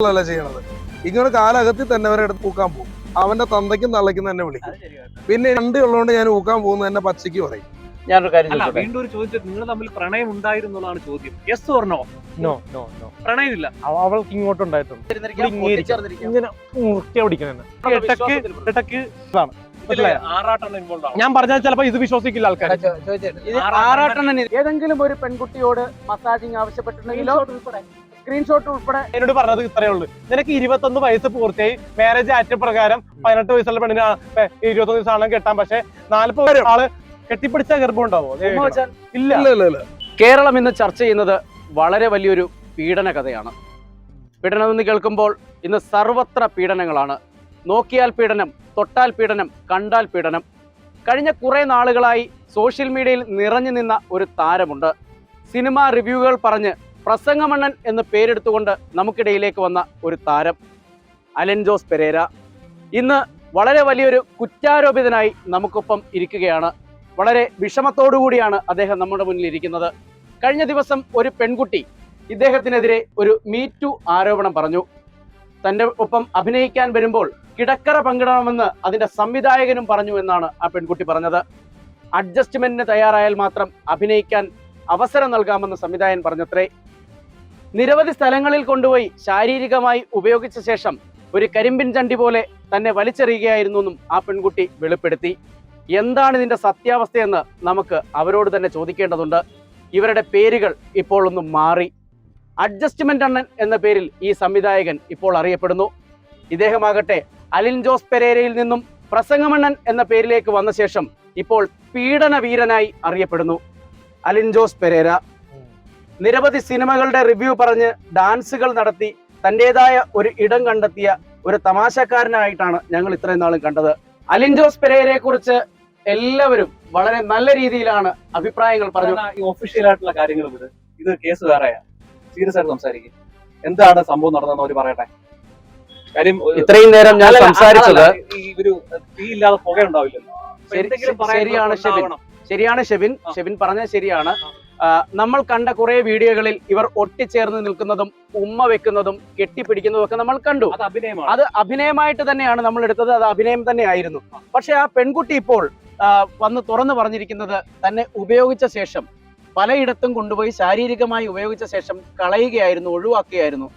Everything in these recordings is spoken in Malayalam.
അല്ല ചെയ്യണത്. ഇങ്ങനെ കാലകത്തിൽ തന്നെ അവരെ എടുത്ത് ഊക്കാൻ പോകും. അവന്റെ തന്തയ്ക്കും തള്ളയ്ക്കും തന്നെ വിളിക്കും പിന്നെ രണ്ട് ഉള്ളതുകൊണ്ട് ഞാൻ ഊക്കാൻ പോകുന്നത് എന്നെ പച്ചയ്ക്ക് പറയും. ഞാനൊരു കാര്യം അല്ല ചോദിച്ചോട്ടെ? വീണ്ടും ഒരു ചോദിച്ചത് നിങ്ങൾ തമ്മിൽ പ്രണയം ഉണ്ടായിരുന്നുള്ളതാണ് ചോദ്യം. Yes or no no no no പ്രണയമില്ല. അവൾക്ക് ഇങ്ങോട്ട് ഉണ്ടായിട്ടുണ്ട് ചേർന്നിരിക്കാം, ഇങ്ങനെ ഇരിക്കാം. പൊട്ടിച്ചേർന്നിരിക്കാം. ഇങ്ങനെ മുറുക്കിയ പിടിക്കണ ഇടയ്ക്ക് ഇടയ്ക്ക് ഇതിൽ മനസ്സിലായോ? ആറാട്ടെണ്ണം ഇൻവോൾവ് ആവും ഞാൻ പറഞ്ഞാൽ ചിലപ്പോ ഇത് വിശ്വസിക്കില്ല ആൾക്കാർ ചോ- ഇത് ആറാട്ടെണ്ണം ആറാട്ടെണ്ണന് ഏതെങ്കിലും ഒരു പെൺകുട്ടിയോട് മസാജിങ് ആവശ്യപ്പെട്ടിട്ടുണ്ടെങ്കിലോ? സ്ക്രീൻഷോട്ട് ഉൾപ്പെടെ എന്നോട് പറഞ്ഞത് ഇത്രയേ ഉള്ളൂ. നിനക്ക് ഇരുപത്തൊന്ന് വയസ്സ് പൂർത്തിയായി. മാരേജ് ആക്ട് പ്രകാരം പതിനെട്ട് വയസ്സുള്ള പെണ്ണിന് ഇരുപത്തൊന്ന് വയസ്സാണെങ്കിൽ കെട്ടാൻ. പക്ഷെ നാല്പത് ആൾ കെട്ടിപ്പിടിച്ച ഗർഭം ഉണ്ടാവോ ദേ ഇല്ല. ഇല്ല. ഇല്ല ഇല്ല കേരളം ഇന്ന് ചർച്ച ചെയ്യുന്നത് വളരെ വലിയൊരു പീഡന കഥയാണ്. പീഡനം എന്ന് കേൾക്കുമ്പോൾ ഇന്ന് സർവത്ര പീഡനങ്ങളാണ്. നോക്കിയാൽ പീഡനം തൊട്ടാൽ പീഡനം കണ്ടാൽ പീഡനം. കഴിഞ്ഞ കുറേ നാളുകളായി സോഷ്യൽ മീഡിയയിൽ നിറഞ്ഞു നിന്ന ഒരു താരമുണ്ട്. സിനിമ റിവ്യൂകൾ പറഞ്ഞ് പ്രസംഗമണ്ണൻ എന്ന് പേരെടുത്തുകൊണ്ട് നമുക്കിടയിലേക്ക് വന്ന ഒരു താരം അലൻ ജോസ് പെരേര. ഇന്ന് വളരെ വലിയൊരു കുറ്റാരോപിതനായി നമുക്കൊപ്പം ഇരിക്കുകയാണ്. വളരെ വിഷമത്തോടുകൂടിയാണ് അദ്ദേഹം നമ്മുടെ മുന്നിൽ ഇരിക്കുന്നത്. കഴിഞ്ഞ ദിവസം ഒരു പെൺകുട്ടി ഇദ്ദേഹത്തിനെതിരെ ഒരു മീറ്റു ആരോപണം പറഞ്ഞു. തന്റെ ഒപ്പം അഭിനയിക്കാൻ വരുമ്പോൾ കിടക്കറ പങ്കിടണമെന്ന് അതിന്റെ സംവിധായകനും പറഞ്ഞു എന്നാണ് ആ പെൺകുട്ടി പറഞ്ഞത്. അഡ്ജസ്റ്റ്മെന്റിന് തയ്യാറായാൽ മാത്രം അഭിനയിക്കാൻ അവസരം നൽകാമെന്ന് സംവിധായകൻ പറഞ്ഞത്രേ. നിരവധി സ്ഥലങ്ങളിൽ കൊണ്ടുപോയി ശാരീരികമായി ഉപയോഗിച്ച ശേഷം ഒരു കരിമ്പിൻ ചണ്ടി പോലെ തന്നെ വലിച്ചെറിയുകയായിരുന്നു എന്നും ആ പെൺകുട്ടി വെളിപ്പെടുത്തി. എന്താണ് ഇതിന്റെ സത്യാവസ്ഥയെന്ന് നമുക്ക് അവരോട് തന്നെ ചോദിക്കേണ്ടതുണ്ട്. ഇവരുടെ പേരുകൾ ഇപ്പോൾ ഒന്ന് മാറി. അഡ്ജസ്റ്റ്മെന്റ് അണ്ണൻ എന്ന പേരിൽ ഈ സംവിധായകൻ ഇപ്പോൾ അറിയപ്പെടുന്നു. ഇദ്ദേഹമാകട്ടെ അലിൻ ജോസ് പെരേരയിൽ നിന്നും പ്രസംഗമണ്ണൻ എന്ന പേരിലേക്ക് വന്ന ശേഷം ഇപ്പോൾ പീഡന വീരനായി അറിയപ്പെടുന്നു. അലിൻ ജോസ് പെരേര. നിരവധി സിനിമകളുടെ റിവ്യൂ പറഞ്ഞ് ഡാൻസുകൾ നടത്തി തന്റെതായ ഒരു ഇടം കണ്ടെത്തിയ ഒരു തമാശക്കാരനായിട്ടാണ് ഞങ്ങൾ ഇത്രയും നാളും കണ്ടത്. അലിൻ ജോസ് പെരേരയെ കുറിച്ച് എല്ലാവരും വളരെ നല്ല രീതിയിലാണ് അഭിപ്രായങ്ങൾ പറഞ്ഞു. ഈ ഒഫീഷ്യൽ ആയിട്ടുള്ള കാര്യങ്ങൾ ഇത് ഇത് കേസ് വേറെയാ. സീരിയസ് ആയിട്ട് സംസാരിക്കും. എന്താണ് സംഭവം നടന്നതെന്ന് അവർ പറയട്ടെ. കാര്യം ഇത്രയും നേരം ഞാൻ സംസാരിച്ചത് ഈ ഒരു തീ ഇല്ലാതെ പുക ഉണ്ടാവില്ലല്ലോ ശരിയാണ് ഷെബിൻ. ശരിയാണ് ഷെബിൻ. ഷെബിൻ പറഞ്ഞത് ശരിയാണ്. നമ്മൾ കണ്ട കുറെ വീഡിയോകളിൽ ഇവർ ഒട്ടിച്ചേർന്ന് നിൽക്കുന്നതും ഉമ്മ വെക്കുന്നതും കെട്ടിപ്പിടിക്കുന്നതും ഒക്കെ നമ്മൾ കണ്ടു. അത് അഭിനയമാണ്. അത് അഭിനയമായിട്ട് തന്നെയാണ് നമ്മൾ എടുത്തത് അത് അഭിനയം തന്നെയായിരുന്നു. പക്ഷെ ആ പെൺകുട്ടി ഇപ്പോൾ വന്ന് തുറന്നു പറഞ്ഞിരിക്കുന്നത് തന്നെ ഉപയോഗിച്ച ശേഷം പലയിടത്തും കൊണ്ടുപോയി ശാരീരികമായി ഉപയോഗിച്ച ശേഷം കളയുകയായിരുന്നു ഒഴിവാക്കുകയായിരുന്നു.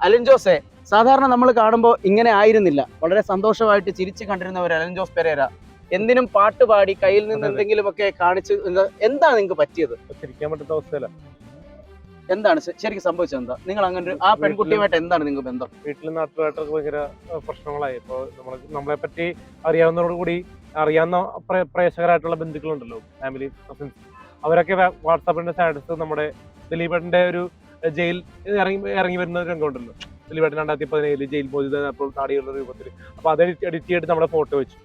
അലൻ ജോസെ സാധാരണ നമ്മൾ കാണുമ്പോൾ ഇങ്ങനെ ആയിരുന്നില്ല. വളരെ സന്തോഷമായിട്ട് ചിരിച്ചു കണ്ടിരുന്ന ഒരു അലൻ ജോസ് പെരേര. എന്തിനും പാട്ട് പാടി കയ്യിൽ നിന്ന് എന്തെങ്കിലും ഒക്കെ എന്തെങ്കിലുമൊക്കെ കാണിച്ച് എന്താ- എന്താണ് നിങ്ങൾക്ക് പറ്റിയത്? പറ്റാത്ത അവസ്ഥയല്ല എന്താണ് ശരിക്കും സംഭവിച്ചത് എന്താ? നിങ്ങൾ അങ്ങനെ ആ പെൺകുട്ടിയുമായിട്ട് എന്താണ് നിങ്ങൾക്ക് ബന്ധം? വീട്ടിൽ നാട്ടുകായിട്ടൊക്കെ ഭയങ്കര പ്രശ്നങ്ങളായി. ഇപ്പോൾ നമ്മൾ നമ്മളെ പറ്റി അറിയാവുന്നതോട് കൂടി അറിയാവുന്ന പ്ര- പ്രേക്ഷകരായിട്ടുള്ള ബന്ധുക്കളുണ്ടല്ലോ ഫാമിലി കസിൻസ് അവരൊക്കെ വാട്സാപ്പിന്റെ സ്റ്റാറ്റസ് നമ്മുടെ ദിലീപേട്ടന്റെ ഒരു ജയിൽ ഇറങ്ങി ഇറങ്ങി വരുന്ന ഒരു രംഗമുണ്ടല്ലോ ദിലീപേട്ടൻ രണ്ടായിരത്തി പതിനേഴിൽ ജയിൽ മോചിതപ്പോൾ താടിയുള്ള രൂപത്തിൽ അപ്പൊ അത് എഡിറ്റ് ചെയ്തിട്ട് നമ്മുടെ ഫോട്ടോ വെച്ചു.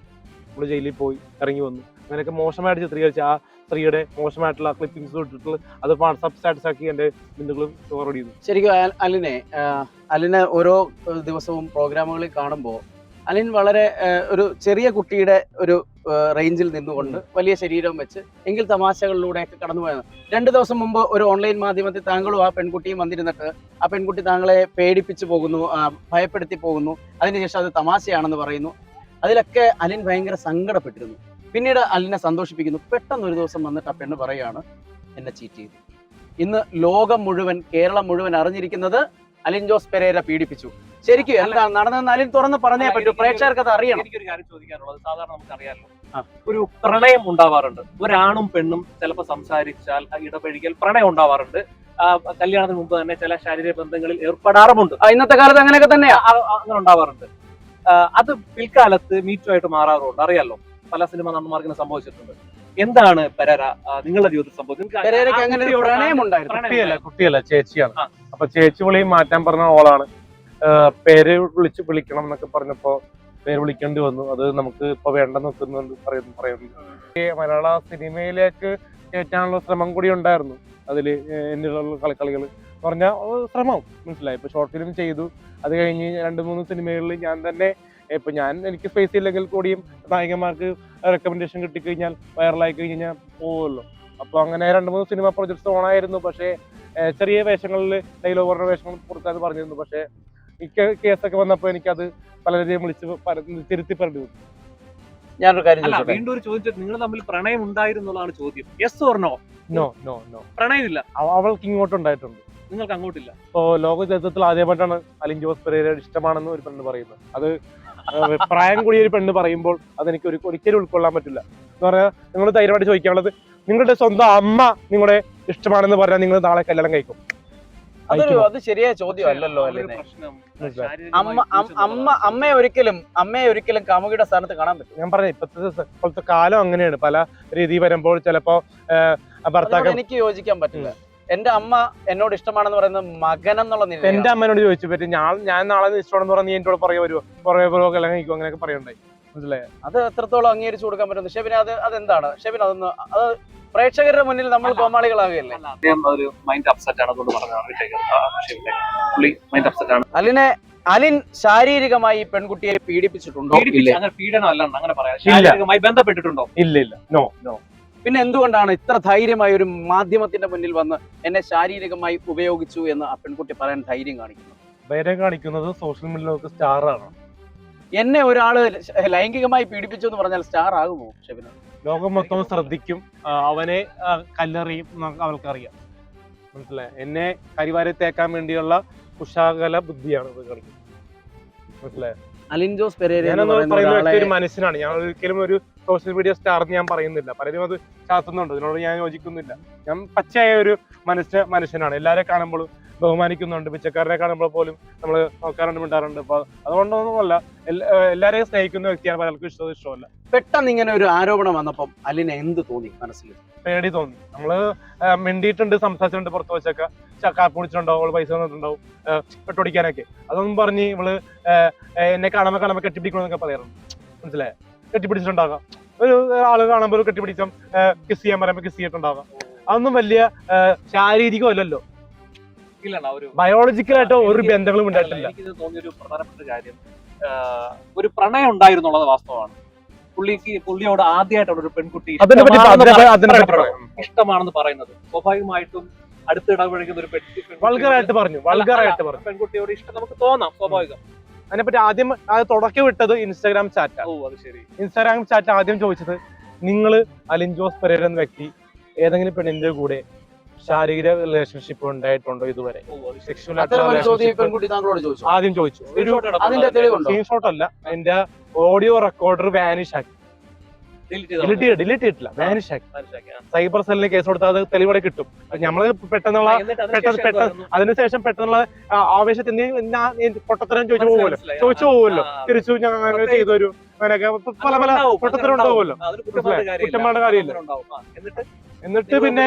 നമ്മൾ ജയിലിൽ പോയി ഇറങ്ങി വന്നു. അങ്ങനെയൊക്കെ മോശമായിട്ട് ചിത്രീകരിച്ച ആ സ്ത്രീയുടെ മോശമായിട്ടുള്ള ക്ലിപ്പിംഗ്സ് ഇട്ടിട്ടുള്ള അത് വാട്സാപ്പ് സ്റ്റാറ്റസ് ആക്കി എന്റെ ബന്ധുക്കളും ഫോർവേഡ് ചെയ്തു ശരിക്കും അലിനെ അലിനെ ഓരോ ദിവസവും പ്രോഗ്രാമുകളിൽ കാണുമ്പോൾ അലിൻ വളരെ ഒരു ചെറിയ കുട്ടിയുടെ ഒരു റേഞ്ചിൽ നിന്നുകൊണ്ട് വലിയ ശരീരം വെച്ച് എങ്കിൽ തമാശകളിലൂടെയൊക്കെ കടന്നുപോയത് രണ്ട് ദിവസം മുമ്പ് ഒരു ഓൺലൈൻ മാധ്യമത്തിൽ താങ്കളും ആ പെൺകുട്ടിയും വന്നിരുന്നിട്ട് ആ പെൺകുട്ടി താങ്കളെ പേടിപ്പിച്ചു പോകുന്നു ഭയപ്പെടുത്തി പോകുന്നു. അതിനുശേഷം അത് തമാശയാണെന്ന് പറയുന്നു. അതിലൊക്കെ അലിൻ ഭയങ്കര സങ്കടപ്പെട്ടിരുന്നു. പിന്നീട് അലിനെ സന്തോഷിപ്പിക്കുന്നു. പെട്ടെന്ന് ഒരു ദിവസം വന്നിട്ട് ആ പെണ്ണ് പറയാണ് എന്നെ ചീറ്റ് ചെയ്തു. ഇന്ന് ലോകം മുഴുവൻ കേരളം മുഴുവൻ അറിഞ്ഞിരിക്കുന്നത് അലിൻ ജോസ് പെരേര പീഡിപ്പിച്ചു. ശരിക്കും എന്താണ് നടന്ന അലിൻ തുറന്ന് പറഞ്ഞേ അല്ല, പറ്റൂ പ്രേക്ഷകർക്ക് അത് അറിയണം എനിക്കൊരു കാര്യം ചോദിക്കാനുള്ളത് സാധാരണ നമുക്ക് അറിയാമല്ലോ. ഒരു പ്രണയം ഉണ്ടാവാറുണ്ട്. ഒരാണും പെണ്ണും ചിലപ്പോൾ സംസാരിച്ചാൽ ഇടപഴകിയാൽ പ്രണയം ഉണ്ടാവാറുണ്ട്. കല്യാണത്തിന് മുമ്പ് തന്നെ ചില ശാരീരിക ബന്ധങ്ങളിൽ ഏർപ്പെടാറുമുണ്ട്. ഇന്നത്തെ കാലത്ത് അങ്ങനെയൊക്കെ തന്നെയാ. അങ്ങനെ ഉണ്ടാവാറുണ്ട്. അത് പിൽക്കാലത്ത് മീറ്റു ആയിട്ട് മാറാറുണ്ട്. അറിയാലോ പല സിനിമ നടന്മാർക്ക് ഇങ്ങനെ സംഭവിച്ചിട്ടുണ്ട്. എന്താണ് പെരര നിങ്ങളുടെ ജീവിതത്തിൽ സംഭവിച്ചത്? കുട്ടിയല്ല കുട്ടിയല്ല ചേച്ചിയാണ്. അപ്പൊ ചേച്ചി വിളി മാറ്റാൻ പറഞ്ഞ ഓളാണ്. പേര് വിളിച്ച് വിളിക്കണം എന്നൊക്കെ പറഞ്ഞപ്പോ പേര് വിളിക്കേണ്ടി വന്നു. അത് നമുക്ക് ഇപ്പൊ വേണ്ടെന്ന് വെക്കുന്നുണ്ട് പറയുന്നു പറയുന്നു. മലയാള സിനിമയിലേക്ക് കയറ്റാനുള്ള ശ്രമം കൂടി ഉണ്ടായിരുന്നു. അതിൽ എന്നുള്ള കളിക്കളികൾ പറഞ്ഞാൽ ശ്രമം. മനസ്സിലായി? ഇപ്പൊ ഷോർട്ട് ഫിലിം ചെയ്തു. അത് കഴിഞ്ഞ് രണ്ട് മൂന്ന് സിനിമകളിൽ ഞാൻ തന്നെ ഇപ്പൊ ഞാൻ എനിക്ക് സ്പേസ് ഇല്ലെങ്കിൽ കൂടിയും നായികന്മാർക്ക് റെക്കമെൻഡേഷൻ കിട്ടിക്കഴിഞ്ഞാൽ വൈറലായി കഴിഞ്ഞാൽ പോവുമല്ലോ. അപ്പൊ അങ്ങനെ രണ്ട് മൂന്ന് സിനിമ പ്രൊജക്ട്സ് ഓണായിരുന്നു പക്ഷേ ചെറിയ വേഷങ്ങളിൽ ഡയലോഗ് പറഞ്ഞ വേഷങ്ങൾ കൊടുക്കാൻ പറഞ്ഞിരുന്നു. പക്ഷേ ഈ കേ- കേസൊക്കെ വന്നപ്പോൾ എനിക്കത് പലരെയും വിളിച്ച് തിരുത്തി പറഞ്ഞു. ഞാനൊരു കാര്യം വീണ്ടും ഒരു ചോദിച്ചിട്ട് നിങ്ങൾ തമ്മിൽ പ്രണയം ഉണ്ടായിരുന്നുള്ളതാണ് ചോദ്യം. Yes or no no no no പ്രണയമില്ല. അവൾക്ക് ഇങ്ങോട്ട് ഉണ്ടായിട്ടുണ്ട് നിങ്ങൾക്ക് അങ്ങോട്ടില്ല ഇപ്പോ ലോക ചരിത്രത്തിൽ ആദ്യമായിട്ടാണ് അലിൻ ജോസ് പെരേരയുടെ ഇഷ്ടമാണെന്ന് ഒരു പെണ്ണ് പറയുന്നത്. അത് പ്രായം കൂടിയ ഒരു പെണ്ണ് പറയുമ്പോൾ അതെനിക്ക് ഒരു ഒരിക്കലും ഉൾക്കൊള്ളാൻ പറ്റില്ല. എന്ന് പറഞ്ഞാൽ നിങ്ങൾ ധൈര്യമായിട്ട് ചോദിക്കാനുള്ളത് നിങ്ങളുടെ സ്വന്തം അമ്മ നിങ്ങളുടെ ഇഷ്ടമാണെന്ന് പറഞ്ഞാൽ നിങ്ങൾ നാളെ കല്യാണം കഴിക്കും. അതൊരു അത് ശരിയായ ചോദ്യം അല്ലല്ലോ അല്ലേ പ്രശ്നം. മനസ്സിലായി. ശാരീരികമായി അമ്മ അമ്മ അമ്മയെ ഒരിക്കലും അമ്മയെ ഒരിക്കലും കാമുകിയുടെ സ്ഥാനത്ത് കാണാൻ പറ്റും ഞാൻ പറഞ്ഞ ഇപ്പോഴത്തെ ഇപ്പോഴത്തെ കാലം അങ്ങനെയാണ്. പല രീതി വരുമ്പോൾ ചിലപ്പോ ഭർത്താക്കൾ എനിക്ക് യോജിക്കാൻ പറ്റില്ല. എന്റെ അമ്മ എന്നോട് ഇഷ്ടമാണെന്ന് പറയുന്നത് മകൻ എന്നുള്ള എന്റെ അമ്മനോട് ചോദിച്ചു പറ്റും ഞാൻ ഞാൻ നാളെ ഇഷ്ടമാണെന്ന് പറഞ്ഞാൽ നീ എന്നോട് പറയാ വരുമോ പുറകെ പുറകെ അല്ലെങ്കിൽ കഴിക്കും? അങ്ങനെയൊക്കെ പറയണ്ടായി മനസ്സിലായോ? അത് എത്രത്തോളം അംഗീകരിച്ചു കൊടുക്കാൻ പറ്റുന്നു. ഷെബിൻ അത് അതെന്താണ്? ഷെബിൻ അതൊന്ന് അത് പ്രേക്ഷകരുടെ മുന്നിൽ നമ്മൾ അല്ല. കോമാളികളാകുകയല്ലേ? അല്ല, അലിനെ അലിൻ ശാരീരികമായി പെൺകുട്ടിയെ പീഡിപ്പിച്ചിട്ടുണ്ടോ? പീഡനം അല്ലാണ്ട് അങ്ങനെ പറയാം. ശാരീരികമായി ബന്ധപ്പെട്ടിട്ടുണ്ടോ? ഇല്ല ഇല്ല. നോ നോ പിന്നെ എന്തുകൊണ്ടാണ് ഇത്ര ധൈര്യമായി ഒരു മാധ്യമത്തിന്റെ മുന്നിൽ വന്ന് എന്നെ ശാരീരികമായി ഉപയോഗിച്ചു എന്ന് ആ പെൺകുട്ടി പറയാൻ ധൈര്യം കാണിക്കുന്നു? വേറെ കാണിക്കുന്നത് സോഷ്യൽ മീഡിയയിലൊക്കെ സ്റ്റാറാണ് എന്നെ ഒരാൾ ലൈംഗികമായി പീഡിപ്പിച്ചു എന്ന് പറഞ്ഞാൽ സ്റ്റാർ ആകുമോ ഷെബിന്? ലോകം മൊത്തം ശ്രദ്ധിക്കും. അവനെ കല്ലെറിയും അവൾക്കറിയാം. മനസ്സിലായി? എന്നെ കരിവാരി തേക്കാൻ വേണ്ടിയുള്ള കുശാകല ബുദ്ധിയാണ് ഇത് കളിക്കുന്നത്. മനസ്സിലായി? അലിൻ ജോസ് പെരേര മനുഷ്യനാണ് ഞാൻ ഒരിക്കലും ഒരു സോഷ്യൽ മീഡിയ സ്റ്റാർ എന്ന് ഞാൻ പറയുന്നില്ല. പലരും അത് ചാത്തുന്നുണ്ട്. അതിനോട് ഞാൻ യോജിക്കുന്നില്ല. ഞാൻ പച്ചയായ ഒരു മനുഷ്യ മനുഷ്യനാണ്. എല്ലാവരെ കാണുമ്പോഴും ബഹുമാനിക്കുന്നുണ്ട്. പിച്ചക്കാരനെ കാണുമ്പോൾ പോലും നമ്മൾ നോക്കാറുണ്ട് മിണ്ടാറുണ്ട്. അപ്പൊ അതുകൊണ്ടൊന്നുമല്ല എല്ലാരെയും എല്ലാവരെയും സ്നേഹിക്കുന്ന വ്യക്തിയാണ് പലർക്കും ഇഷ്ടം ഇഷ്ടമല്ല. പെട്ടെന്ന് ഇങ്ങനെ ഒരു ആരോപണം വന്നപ്പം അലിന് എന്ത് തോന്നി മനസ്സിൽ? പേടി തോന്നി. നമ്മൾ മിണ്ടിയിട്ടുണ്ട് സംസാരിച്ചിട്ടുണ്ട് പുറത്ത് വെച്ചൊക്കെ. ചക്കാപ്പ് കുടിച്ചിട്ടുണ്ടാവും അവൾ പൈസ തന്നിട്ടുണ്ടാവും പെട്ടൊടിക്കാനൊക്കെ അതൊന്നും പറഞ്ഞ് ഇവൾ എന്നെ കാണുമ്പോ കാണുമ്പോ കെട്ടിപ്പിടിക്കണമെന്നൊക്കെ പറയാറുണ്ട്. മനസ്സിലായോ? കെട്ടിപ്പിടിച്ചിട്ടുണ്ടാകാം. ഒരു ആൾ കാണുമ്പോൾ കെട്ടിപ്പിടിച്ചാൽ കിസ് ചെയ്യാൻ പറയുമ്പോൾ കിസ് ചെയ്തിട്ടുണ്ടാകാം. അതൊന്നും വലിയ ശാരീരികം അല്ലല്ലോ. ബയോളജിക്കലായിട്ട് ഒരു ബന്ധങ്ങളും ഉണ്ടായിട്ടില്ല. എനിക്കിത് തോന്നിയൊരു പ്രധാനപ്പെട്ട കാര്യം ഒരു പ്രണയം ഉണ്ടായിരുന്നുള്ളത് വാസ്തവമാണ്. പുള്ളിക്ക് പുള്ളിയോട് ആദ്യമായിട്ടാണ് ഒരു പെൺകുട്ടി. ഇഷ്ടമാണെന്ന് പറയുന്നത്. സ്വാഭാവികമായിട്ടും അടുത്തിടപഴകുന്ന ഒരു പെൺകുട്ടി വൾഗറായിട്ട് പറഞ്ഞു വൾഗറായിട്ട് പറഞ്ഞു. പെൺകുട്ടിയോട് ഇഷ്ടം നമുക്ക് തോന്നാം സ്വാഭാവികം. അതിനെപ്പറ്റി ആദ്യം അത് തുടക്കം വിട്ടത് ഇൻസ്റ്റാഗ്രാം ചാറ്റ് ഓ അത് ശരി. ഇൻസ്റ്റാഗ്രാം ചാറ്റ് ആദ്യം ചോദിച്ചത് നിങ്ങൾ അലിൻജോസ് പെരേര എന്ന വ്യക്തി ഏതെങ്കിലും പെണ്ണിന്റെ കൂടെ ശാരീരിക റിലേഷൻഷിപ്പ് ഉണ്ടായിട്ടുണ്ടോ ഇതുവരെ? ആദ്യം ചോദിച്ചു. ഒരു സ്ക്രീൻഷോട്ട് അല്ല. എന്റെ ഓഡിയോ റെക്കോർഡർ വാനിഷ് ആക്കി. ചെയ്തോ? ഡിലീറ്റ് ഡിലീറ്റ് ചെയ്തിട്ടില്ല വാനിഷ് ആക്കി. സൈബർ സെല്ലിന് കേസ് കൊടുത്താൽ അത് തെളിവോടെ കിട്ടും. നമ്മൾ പെട്ടെന്നുള്ള പെട്ടെന്ന് പെട്ടെന്ന്? അതിനുശേഷം പെട്ടെന്നുള്ള ആ, ആവേശത്തിൽ നീ ഞാൻ ഈ പൊട്ടത്തരം ചോദിച്ചു പോകുമല്ലോ ചോദിച്ചു പോകുമല്ലോ. തിരിച്ചു ഞാൻ അങ്ങനെ ചെയ്തു തരും അങ്ങനെയൊക്കെ പല പല പൊട്ടത്തരം ഉണ്ടാവുമല്ലോ. ആ, അതിന് കുറ്റം പറഞ്ഞിട്ട് കാര്യമില്ല. എന്നിട്ട് എന്നിട്ട് പിന്നെ?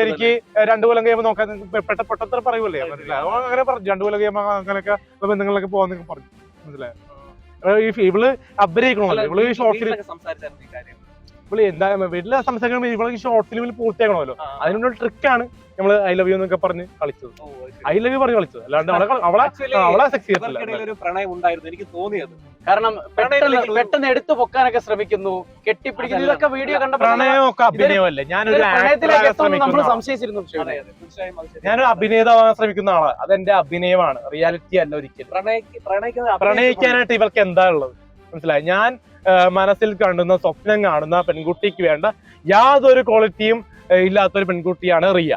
എനിക്ക് രണ്ടു കൊല്ലം കഴിയുമ്പോൾ നോക്കാൻ പെട്ട പൊട്ടത്തര പറയൂല്ലേ അങ്ങനെ പറഞ്ഞു. രണ്ടു കൊല്ലം കഴിയുമ്പോൾ അങ്ങനെയൊക്കെ ബന്ധങ്ങളിലൊക്കെ പോകാന്നൊക്കെ പറഞ്ഞു. മനസ്സിലായോ? ഇവൾ അഭിനയിക്കണമല്ലോ. ഇവൾ ഷോർട്ട് ഫിലിം ഇവൾ എന്താ വീട്ടിലെ സംസാരിക്കുമ്പോൾ ഇവൾ ഷോർട്ട് ഫിലിമിൽ പൂർത്തിയാക്കണമല്ലോ. അതിനുള്ള ട്രിക്കാണ് നമ്മൾ ഐ ലവ് യു എന്നൊക്കെ പറഞ്ഞ് കളിച്ചത്. ഐ ലവ് യു പറഞ്ഞ് കളിച്ചത്. അല്ലാണ്ട് അവളെ അവളെ അവളെ സെക്സ് ഒരു പ്രണയം ഉണ്ടായിരുന്നു. എനിക്ക് തോന്നിയത്. കാരണം പെട്ടെന്ന് പെട്ടെന്ന് എടുത്തു പൊക്കാനൊക്കെ ശ്രമിക്കുന്നു. കെട്ടിപ്പിടിക്കുന്നു. ഇതൊക്കെ വീഡിയോ കണ്ടപ്പോൾ പ്രണയമൊക്കെ അഭിനയമല്ലേ? ഞാനൊരു നമ്മൾ ശ്രമിക്കുന്ന. സംശയിച്ചിരുന്നു. ഞാനൊരു അഭിനേതാവാൻ ശ്രമിക്കുന്ന ആളാണ് അതെന്റെ അഭിനയമാണ്. റിയാലിറ്റി അല്ല ഒരിക്കലും. പ്രണയിക്കാനായിട്ട് ഇവർക്ക് എന്താ ഉള്ളത്? മനസ്സിലായി? ഞാൻ മനസ്സിൽ കാണുന്ന സ്വപ്നം കാണുന്ന പെൺകുട്ടിക്ക് വേണ്ട യാതൊരു ക്വാളിറ്റിയും ഇല്ലാത്തൊരു പെൺകുട്ടിയാണ് റിയ.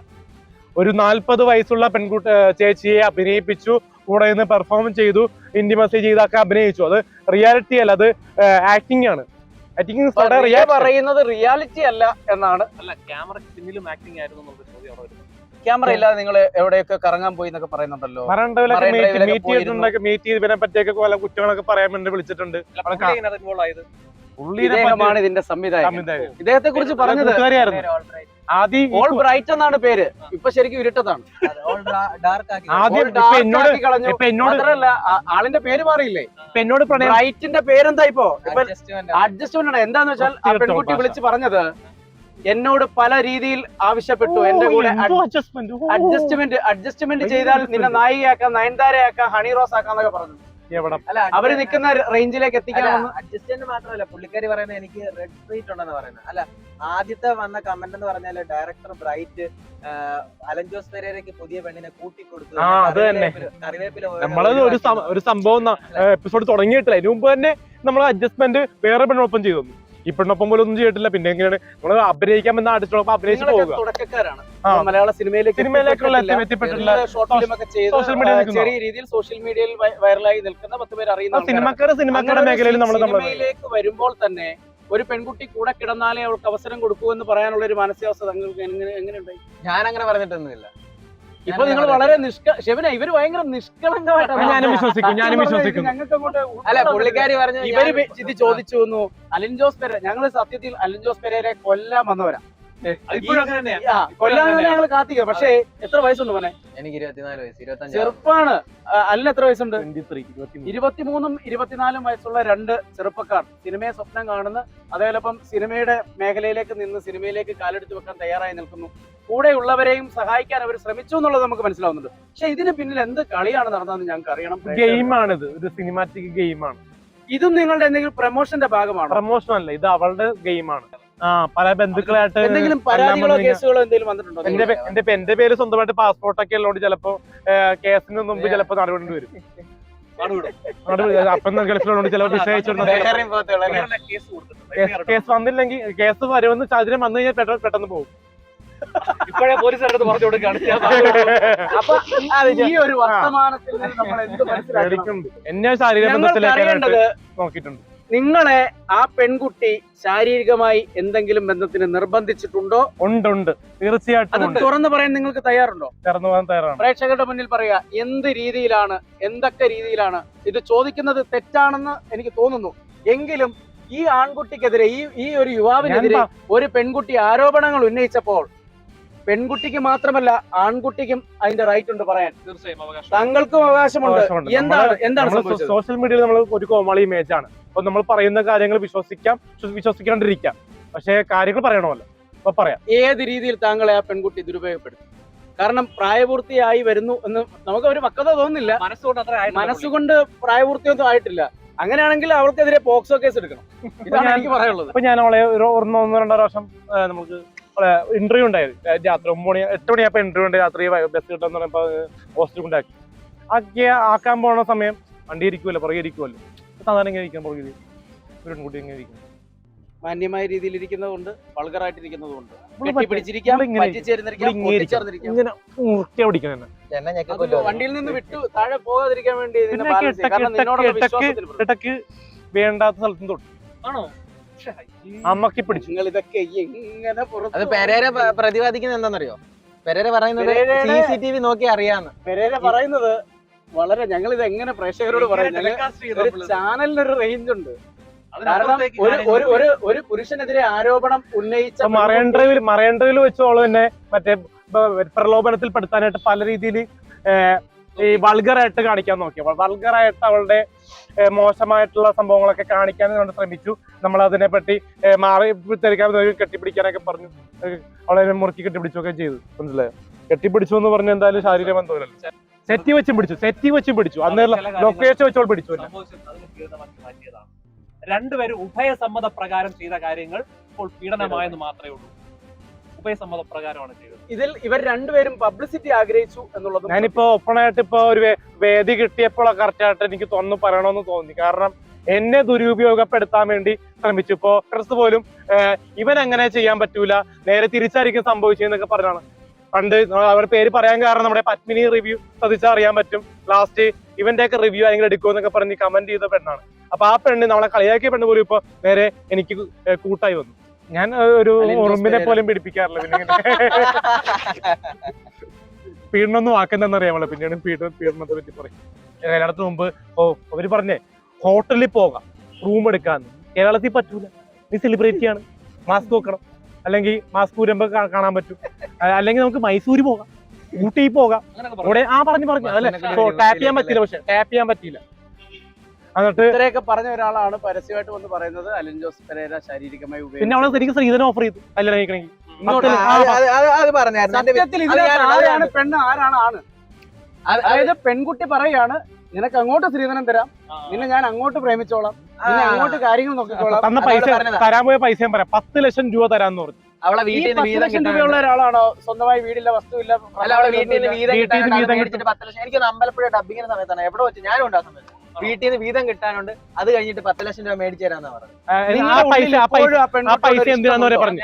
ഒരു നാൽപ്പത് വയസ്സുള്ള പെൺകുട്ടി ചേച്ചിയെ അഭിനയിപ്പിച്ചു കൂടെ നിന്ന് പെർഫോം ചെയ്തു ഇന്റിമസി ചെയ്തൊക്കെ അഭിനയിച്ചു. അത് റിയാലിറ്റി അല്ല അത് ആക്ടിംഗ് ആണ്. റിയ പറയുന്നത് റിയാലിറ്റി അല്ല എന്നാണ്. അല്ല ക്യാമറ പിന്നിലും ആക്ടിംഗ് ആയിരുന്നു ക്യാമറ ഇല്ലാതെ നിങ്ങൾ എവിടെയൊക്കെ കറങ്ങാൻ പോയി എന്നൊക്കെ പറയുന്നുണ്ടല്ലോ? മറൈൻ ഡ്രൈവിലൊക്കെ മീറ്റ് മീറ്റ് ചെയ്തിട്ടുണ്ടൊക്കെ മീറ്റ് ചെയ്തതിനെ പറ്റിയൊക്കെ പല കുറ്റങ്ങളൊക്കെ പറയാൻ വേണ്ടി വിളിച്ചിട്ടുണ്ട്. ഇദ്ദേഹമാണ് ഇതിന്റെ സംവിധായകൻ. ഇദ്ദേഹത്തെ കുറിച്ച് പറഞ്ഞത് ആദ്യം ഓൾ ബ്രൈറ്റ് എന്നാണ് പേര്. ഇപ്പൊ ശരിക്കും ഇരുട്ടതാണ്. ആദ്യം എന്നോട് ഇപ്പൊ എന്നോട് ആളിന്റെ പേര് മാറിയില്ലേ? ഇപ്പൊ എന്നോട് പ്രണയം ബ്രൈറ്റിന്റെ പേരെന്താ ഇപ്പൊ? ഇപ്പൊ അഡ്ജസ്റ്റ്മെന്റ് ആണ്. എന്താന്ന് വെച്ചാൽ ആ പെൺകുട്ടി. വിളിച്ച് പറഞ്ഞത് എന്നോട് പല രീതിയിൽ ആവശ്യപ്പെട്ടു. എന്റെ കൂടെ അഡ്ജസ്റ്റ്മെന്റ് അഡ്ജസ്റ്റ്മെന്റ് ചെയ്താൽ നിന്നെ നായികയാക്കാം നയൻതാരയാക്കാം ഹണി റോസ് ആക്കാം എന്നൊക്കെ പറഞ്ഞു. എവിടെ? അല്ല അവർ നിൽക്കുന്ന റേഞ്ചിലേക്ക് എത്തിക്കാൻ അഡ്ജസ്റ്റ്മെന്റ് മാത്രമല്ല പുള്ളിക്കാരി പറയുന്നത് എനിക്ക് റെഡ് സ്ട്രീറ്റ് ഉണ്ടെന്ന് പറയുന്നത്. അല്ല ആദ്യത്തെ വന്ന കമന്റ് എന്ന് പറഞ്ഞാൽ ഡയറക്ടർ ബ്രൈറ്റ് അലൻ ജോസ് പെരേരയ്ക്ക് പുതിയ പെണ്ണിനെ കൂട്ടി കൊടുത്തു അത് തന്നെ. നമ്മളത് ഒരു സംഭവം എപ്പിസോഡ് തുടങ്ങിയിട്ടില്ല. അതിന് മുമ്പ് തന്നെ നമ്മൾ അഡ്ജസ്റ്റ്മെന്റ് വേറെ പെണ്ണൊപ്പം ചെയ്തു. തന്നു പോലെ പോലും ഒന്നും ചെയ്തിട്ടില്ല. പിന്നെ എങ്ങനെയാണ്? നമ്മൾ അഭിനയിക്കാൻ വന്ന ആർട്ടിസ്റ്റോടൊപ്പം അഭിനയിച്ച് പോകുക മലയാള സിനിമയിലേക്ക് സിനിമയിലേക്കുള്ള എത്തിപ്പെട്ടിട്ടില്ല. എത്തിപ്പെട്ടിട്ടില്ല. ഷോർട്ട് ഫിലിം ഒക്കെ ചെയ്ത് സോഷ്യൽ മീഡിയ ചെറിയ രീതിയിൽ സോഷ്യൽ മീഡിയയിൽ വൈറലായി നിൽക്കുന്ന പത്ത് പേര് അറിയുന്ന. സിനിമക്കാരെ സിനിമക്കാരുടെ ഒരു മേഖലയിൽ നമ്മൾ നമ്മൾ സിനിമയിലേക്ക് വരുമ്പോൾ തന്നെ ഒരു പെൺകുട്ടി കൂടെ കിടന്നാലേ അവൾക്ക് അവസരം കൊടുക്കൂ എന്ന് പറയാനുള്ള ഒരു മാനസികാവസ്ഥ എങ്ങനെ എങ്ങനെയുണ്ടായി? ഞാൻ അങ്ങനെ പറഞ്ഞിട്ടൊന്നുമില്ല. ഇപ്പൊ നിങ്ങൾ വളരെ നിഷ്ക ശിവന ഇവർ ഭയങ്കര നിഷ്കളങ്കമായിട്ടാണ് ഞാനും വിശ്വസിക്കും ഞാനും വിശ്വസിക്കും. അല്ല പുള്ളിക്കാരി പറഞ്ഞു ഇവർ ചിന്തി ഇത് ചോദിച്ചു വന്നു അലിൻ ജോസ് പെരേര ഞങ്ങൾ സത്യത്തിൽ അലിൻ ജോസ് പെരേരെ കൊല്ലാൻ വന്നവരാ. കൊല്ലാൻ ഞങ്ങൾ കാത്തിക്ക പക്ഷേ എത്ര വയസ്സുണ്ട് മോനെ? എനിക്ക് ഇരുപത്തിനാല് വയസ്സ് ഇരുപത്തഞ്ച് ചെറുപ്പാണ്. അല്ലിന് അലിന് എത്ര വയസ്സുണ്ട്? ഇരുപത്തിമൂന്നും. ഇരുപത്തിനാലും വയസ്സുള്ള രണ്ട് ചെറുപ്പക്കാർ സിനിമയെ സ്വപ്നം കാണുന്ന. അതേപോലെ സിനിമയുടെ മേഖലയിലേക്ക് നിന്ന് സിനിമയിലേക്ക് കാലെടുത്ത് വെക്കാൻ തയ്യാറായി നിൽക്കുന്നു. കൂടെയുള്ളവരെയും സഹായിക്കാൻ അവർ ശ്രമിച്ചു എന്നുള്ളത് നമുക്ക് മനസ്സിലാവുന്നുണ്ട്. പക്ഷെ ഇതിന് പിന്നിൽ എന്ത് കളിയാണ് നടന്നതെന്ന് ഞങ്ങൾക്ക് അറിയണം. ഗെയിമാണിത്. ഒരു സിനിമാറ്റിക് ഗെയിമാണ്. ഇതും നിങ്ങളുടെ എന്തെങ്കിലും പ്രൊമോഷന്റെ ഭാഗമാണ്? പ്രമോഷൻ അല്ല ഇത് അവളുടെ ഗെയിമാണ്. ആ പല ബന്ധുക്കളായിട്ട് എന്തെങ്കിലും പരാതികളോ കേസുകളോ എന്തെങ്കിലും വന്നിട്ടുണ്ടോ? എന്റെ എന്റെ എന്റെ പേര് സ്വന്തമായിട്ട് പാസ്പോർട്ട് ഒക്കെ ഉള്ളതുകൊണ്ട് ചിലപ്പോ കേസിന് മുമ്പ് ചിലപ്പോ നടപടി വരും. അപ്പം ചിലപ്പോൾ വിസ? കേസ് വന്നില്ലെങ്കിൽ കേസ് വരുമെന്ന് സാഹചര്യം വന്നു കഴിഞ്ഞാൽ പെട്ടെന്ന് പോകും. ഇപ്പോഴേ പോലീസ് അടുത്ത് പറഞ്ഞു. കൊടുക്കുകയാണ് അപ്പൊ ഈ ഒരു വർത്തമാനത്തിൽ നിന്ന് നമ്മൾ എന്ത് എന്നെ ശാരീരിക ബന്ധത്തിലേക്ക് നോക്കിയിട്ടുണ്ട്. നിങ്ങളെ ആ പെൺകുട്ടി ശാരീരികമായി എന്തെങ്കിലും ബന്ധത്തിന് നിർബന്ധിച്ചിട്ടുണ്ടോ? ഉണ്ട് ഉണ്ട്. തീർച്ചയായിട്ടും അത് തുറന്നു പറയാൻ നിങ്ങൾക്ക് തയ്യാറുണ്ടോ? തുറന്നു പോകാൻ തയ്യാറാണ്. പ്രേക്ഷകരുടെ മുന്നിൽ പറയാ എന്ത് രീതിയിലാണ് എന്തൊക്കെ രീതിയിലാണ്? ഇത് ചോദിക്കുന്നത് തെറ്റാണെന്ന് എനിക്ക് തോന്നുന്നു. എങ്കിലും ഈ ആൺകുട്ടിക്കെതിരെ ഈ ഈ ഒരു യുവാവിനെതിരെ ഒരു പെൺകുട്ടി ആരോപണങ്ങൾ ഉന്നയിച്ചപ്പോൾ പെൺകുട്ടിക്ക് മാത്രമല്ല ആൺകുട്ടിക്കും അതിന്റെ റൈറ്റ് ഉണ്ട് പറയാൻ. തീർച്ചയായും അവകാശം. താങ്കൾക്കും അവകാശമുണ്ട്. എന്താണ്? എന്താണ് സോഷ്യൽ മീഡിയയിൽ നമ്മൾ ഒരു കോമളി ഇമേജ് ആണ്. അപ്പൊ നമ്മൾ പറയുന്ന കാര്യങ്ങൾ വിശ്വസിക്കാം വിശ്വ- വിശ്വസിക്കാണ്ടിരിക്കാം. പക്ഷേ കാര്യങ്ങൾ പറയണമല്ലോ. അപ്പൊ പറയാം. ഏത് രീതിയിൽ താങ്കളെ ആ പെൺകുട്ടി ദുരുപയോഗപ്പെടുത്തി? കാരണം പ്രായപൂർത്തിയായി വരുന്നു എന്ന് നമുക്ക് ഒരു പക്വത തോന്നുന്നില്ല. മനസ്സുകൊണ്ട്. മനസ്സുകൊണ്ട് പ്രായപൂർത്തിയൊന്നും ആയിട്ടില്ല. അങ്ങനെയാണെങ്കിൽ അവർക്കെതിരെ പോക്സോ കേസ് എടുക്കണം. ഇതാണ് എനിക്ക് പറയാനുള്ളത്. ഇപ്പൊ ഞാൻ അവളെ ഒരു ഒന്നോ രണ്ടോ പ്രാവശ്യം നമുക്ക് ഇന്റർവ്യൂ ഉണ്ടായത് രാത്രി ഒമ്പത് മണി എട്ട് മണിയപ്പോ ഇന്റർവ്യൂ ഉണ്ട്. രാത്രി ബസ് കിട്ടുന്ന പറഞ്ഞപ്പോ ഹോസ്റ്റൽ കൊണ്ടാക്കി ആക്കിയ ആക്കാൻ പോണ സമയം വണ്ടി ഇരിക്കുമല്ലോ പുറകെ ഇരിക്കുമല്ലോ സാധാരണ ഇങ്ങനെ ഇരിക്കാൻ പുറകെ ഒരു പെൺകുട്ടി ഇങ്ങനെ ഇരിക്കും മാന്യമായ രീതിയിൽ ഇരിക്കുന്നതുകൊണ്ട് വൾഗറായിട്ടിരിക്കുന്നതുകൊണ്ട് ഇരിക്കുന്നതുകൊണ്ട് വണ്ടിയിൽ നിന്ന് വിട്ടു താഴെ പോകാതിരിക്കാൻ വേണ്ടി വേണ്ടാത്ത സ്ഥലത്തും തൊട്ടു. ആണോ? അമ്മക്കി പിടിച്ചു. നിങ്ങൾ ഇതൊക്കെ എങ്ങനെ പുറത്ത് അത് പെരേര പ- പ്രതിപാദിക്കുന്നത് എന്താണെന്നറിയോ പെരേര പറയുന്നത് പെരേരയുടെ- സി സി ടി വി നോക്കി അറിയാന്ന്. പെരേര പറയുന്നത് വളരെ ഞങ്ങൾ ഇത് എങ്ങനെ പ്രേക്ഷകരോട് പറയുന്നത് ചാനലിനൊരു ഒരു നമ്മൾ ചാനലിന് ഒരു റേഞ്ച് ഉണ്ട്. കാരണം അതിനപ്പുറത്തേക്ക് ഒരു ഒരു ഒരു ഒരു പുരുഷനെതിരെ ആരോപണം ഉന്നയിച്ച മറൈൻ ഡ്രൈവിൽ മറൈൻ ഡ്രൈവിൽ വെച്ച് അവൾ തന്നെ മറ്റേ ബ- പ്രലോഭനത്തിൽ പെടുത്താനായിട്ട് പല രീതിയിൽ ഈ വൾഗറായിട്ട് കാണിക്കാൻ നോക്കി. വൾഗറായിട്ട് അവളുടെ മോശമായിട്ടുള്ള സംഭവങ്ങളൊക്കെ കാണിക്കാൻ നമ്മൾ ശ്രമിച്ചു. നമ്മൾ അതിനെപ്പറ്റി മാറി തിരക്കാൻ നോക്കി കെട്ടിപ്പിടിക്കാനൊക്കെ പറഞ്ഞു. അവളെ മുറുക്കി കെട്ടിപ്പിടിച്ചൊക്കെ ചെയ്തു. മനസ്സിലായോ? കെട്ടിപ്പിടിച്ചു എന്ന് പറഞ്ഞ എന്തായാലും ശാരീരിക ബന്ധമില്ലല്ലോ. സെറ്റി വെച്ചും പിടിച്ചു സെറ്റി വെച്ചും പിടിച്ചു. അന്നേരം ലൊക്കേഷൻ വെച്ചോൾ പിടിച്ചു. രണ്ടുപേരും ഉഭയസമ്മത പ്രകാരം ചെയ്ത കാര്യങ്ങൾ ഇപ്പോൾ പീഡനമായെന്ന് മാത്രമേ ഉള്ളൂ. ഉഭയസമ്മത പ്രകാരമാണ് ചെയ്തത്. ഇതിൽ ഇവർ രണ്ടുപേരും പബ്ലിസിറ്റി ആഗ്രഹിച്ചു എന്നുള്ളത് ഞാനിപ്പോ ഓപ്പണായിട്ട് ഇപ്പൊ ഒരു വേദി കിട്ടിയപ്പോൾ കറക്റ്റ് ആയിട്ട് എനിക്ക് തോന്നുന്നു പറയണമെന്ന് തോന്നി. കാരണം എന്നെ ദുരുപയോഗപ്പെടുത്താൻ വേണ്ടി ശ്രമിച്ചു. ഇപ്പോ ക്രിസ് പോലും ഇവൻ അങ്ങനെ ചെയ്യാൻ പറ്റൂല. നേരെ തിരിച്ചായിരിക്കും സംഭവിച്ചതെന്നൊക്കെ പറഞ്ഞാണ് പണ്ട് അവരുടെ പേര് പറയാൻ കാരണം നമ്മുടെ പത്മിനി റിവ്യൂ ശ്രദ്ധിച്ചാൽ അറിയാൻ പറ്റും. ലാസ്റ്റ് ഇവന്റെ ഒക്കെ റിവ്യൂ ആരെങ്കിലും എടുക്കുമെന്നൊക്കെ പറഞ്ഞ് കമന്റ് ചെയ്ത പെണ്ണാണ്. അപ്പൊ ആ പെണ്ണ് നമ്മളെ കളിയാക്കിയ പെണ്ണ് പോലും ഇപ്പൊ നേരെ എനിക്ക് കൂട്ടായി വന്നു. ഞാൻ ഒരു ഉറുമ്പിനെ പോലും പിടിപ്പിക്കാറില്ല പിന്നെ പീഡനൊന്നും അറിയാമല്ലോ പിന്നീട് പീഡന പീഡനത്തെ പറ്റി പറയും. കല്യാണത്തിന് മുമ്പ് ഓ അവർ പറഞ്ഞേ ഹോട്ടലിൽ പോകാം റൂം എടുക്കാന്ന്. കേരളത്തിൽ പറ്റൂല. നീ സെലിബ്രേറ്റ് ചെയ്യാണ് മാസ്ക് വെക്കണം. അല്ലെങ്കിൽ മാസ്ക് ഊരുമ്പോ കാണാൻ പറ്റും. അല്ലെങ്കിൽ നമുക്ക് മൈസൂര് പോകാം. ഊട്ടി പോകാം. അവിടെ ആ പറഞ്ഞു പറഞ്ഞു. അതല്ലേ? ടാപ്പ് ചെയ്യാൻ പറ്റില്ല പക്ഷെ ടാപ്പ് ചെയ്യാൻ പറ്റില്ല എന്നിട്ട് ഇത്രയൊക്കെ പറഞ്ഞ ഒരാളാണ് പരസ്യമായിട്ട് വന്ന് പറയുന്നത്. അലൻ ജോസ് പെരേര ശാരീരികമായി പിന്നെ അവളെ ശരിക്കും ശ്രീധരൻ ഓഫർ ചെയ്തു. അല്ലെ കഴിക്കണമെങ്കിൽ അത് പറഞ്ഞായിരുന്നു. ആരാണ് പെണ്ണ് ആരാണ് ആണ്? അത് അത് അതായത് പെൺകുട്ടി പറയാണ് നിനക്ക് അങ്ങോട്ട് സ്ത്രീധനം തരാം. നിന്നെ ഞാൻ അങ്ങോട്ട് പ്രേമിച്ചോളാം. നിന്നെ അങ്ങോട്ട് കാര്യങ്ങൾ നോക്കിക്കോളാം. തന്ന പൈസ തരാൻ പോയ പൈസ ഞാൻ പറയാം. പത്ത് ലക്ഷം രൂപ തരാന്ന് പറഞ്ഞു. അവളെ വീട്ടിൽ നിന്ന് ലക്ഷം രൂപയുള്ള ഒരാളാണോ? സ്വന്തമായി വീടില്ല വസ്തുവില്ല അല്ല അവളെ വീട്ടിൽ നിന്ന് വീതം വീട്ടിൽ നിന്ന് വീതം പത്ത് ലക്ഷം. എനിക്ക് അമ്പലപ്പുഴ ഡബിങ്ങിന്റെ സമയത്താണ്. എവിടെ വെച്ച്? ഞാനും ഉണ്ട് ആ സമയത്ത്. വീട്ടിൽ നിന്ന് വീതം കിട്ടാനുണ്ട്. അത് കഴിഞ്ഞിട്ട് പത്ത് ലക്ഷം രൂപ മേടിച്ചു തരാന്നാ പൈസ എന്തിനാന്ന് പറഞ്ഞു.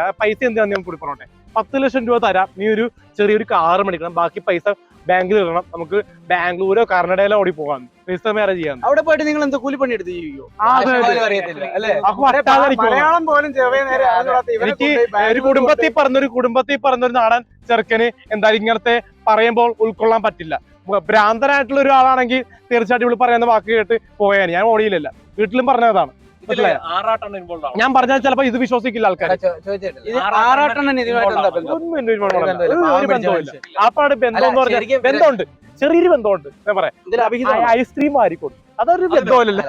ആ, പൈസ എന്തിനാന്ന് ഞാൻ പറഞ്ഞോട്ടെ പത്ത് ലക്ഷം രൂപ തരാം. നീ ഒരു ചെറിയൊരു കാർ മേടിക്കണം. ബാക്കി പൈസ ബാങ്കിൽ ഇടണം. നമുക്ക് ബാംഗ്ലൂരോ കർണാടകയിലോ ഓടി പോകാം. പൈസ മാരേജ് ചെയ്യാം. അവിടെ പോയിട്ട് നിങ്ങൾ എന്താ കൂലിപ്പണി എടുത്ത് എനിക്ക് ഒരു കുടുംബത്തിൽ പറഞ്ഞൊരു കുടുംബത്തിൽ പറഞ്ഞൊരു നാടൻ ചെറുക്കന് എന്തായാലും ഇങ്ങനത്തെ പറയുമ്പോൾ ഉൾക്കൊള്ളാൻ പറ്റില്ല. ഭ്രാന്തനായിട്ടുള്ള ഒരാളാണെങ്കിൽ തീർച്ചയായിട്ടും ഇവിടെ പറയുന്ന വാക്ക് കേട്ട് പോയാൽ ഞാൻ ഓടിയില്ലല്ല. വീട്ടിലും പറഞ്ഞതാണ്. ഞാൻ പറഞ്ഞാൽ ചിലപ്പോ ഇത് വിശ്വസിക്കില്ല ആൾക്കാർ ബന്ധമില്ല. ബന്ധമില്ല. ആപ്പാട് ബന്ധം? എന്ന് പറഞ്ഞാൽ ബന്ധമുണ്ട്. ചെറിയൊരു ബന്ധമുണ്ട്. ഞാൻ പറയാം. ഐസ്ക്രീം ആയിരിക്കും അതൊരു ബന്ധമല്ലല്ലോ